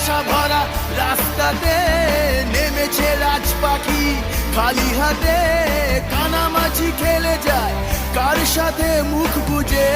আশা ভরা রাস্তাতে নেমেছে রাজ পাখি খালি হাতে কানামাছি খেলে যায়, কার সাথে মুখ বুঝে